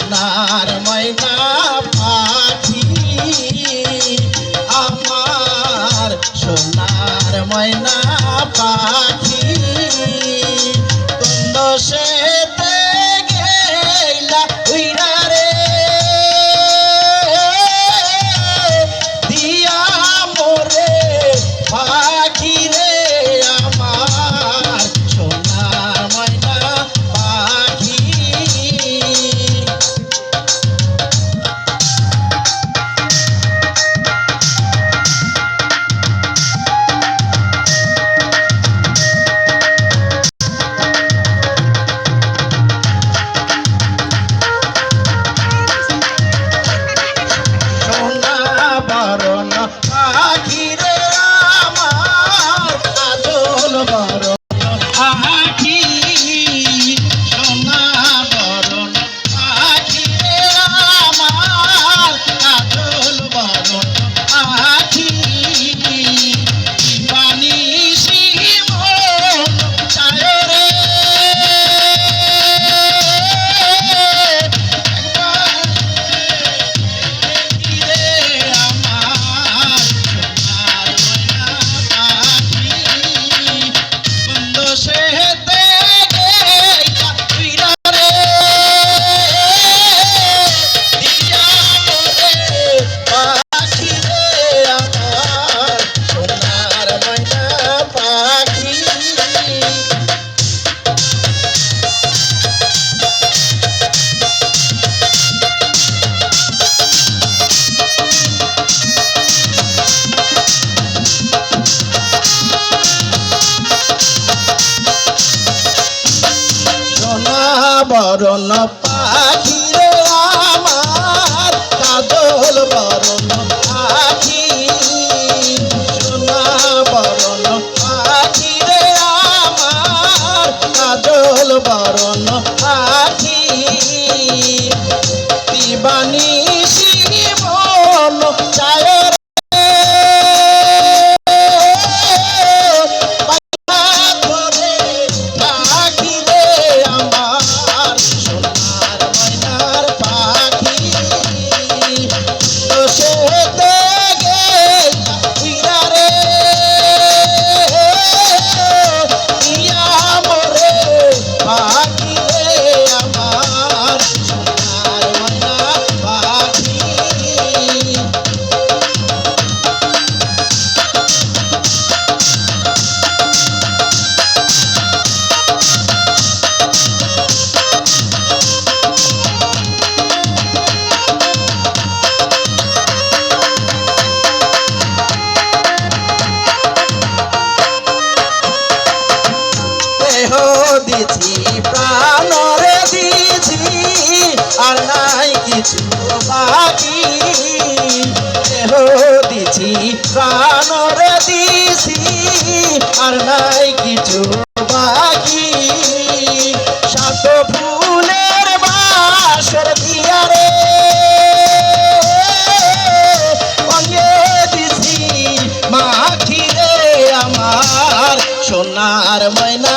সোনার ময়না পাখি আমার। সোনার বারো বরণ পাখি রে আমার কাজল বরণ পাখি। সোনা বরণ পাখি রে আমার কাজল বরণ দিছি প্রাণরে দিছি আর নাই কিছু বাকি। দেহ দিছি প্রাণরে দিছি আর নাই কিছু বাকি। সাত ফুলের বাসর দিয়া রে সোনার ময়না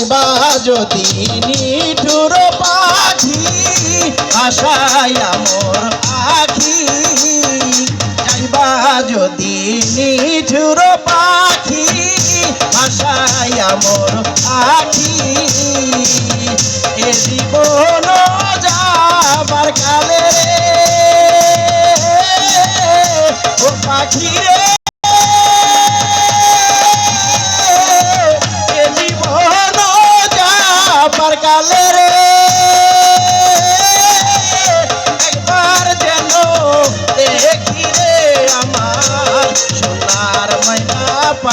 চাইবা যদি নিঠুর পাখি আশায় মোর আখি যাইবা যদি নিঠুর পাখি আশায় মোর আখি এ জীবন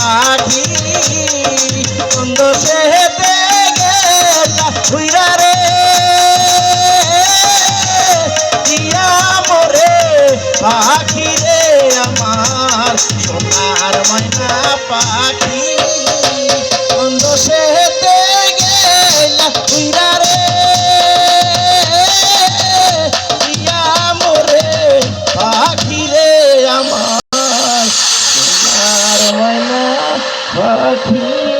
মাটি অন্ধ সেহেতে গেলা হুইরা রে দিয়া মরে পাখি রে আমার সোনার ময়না পাখি।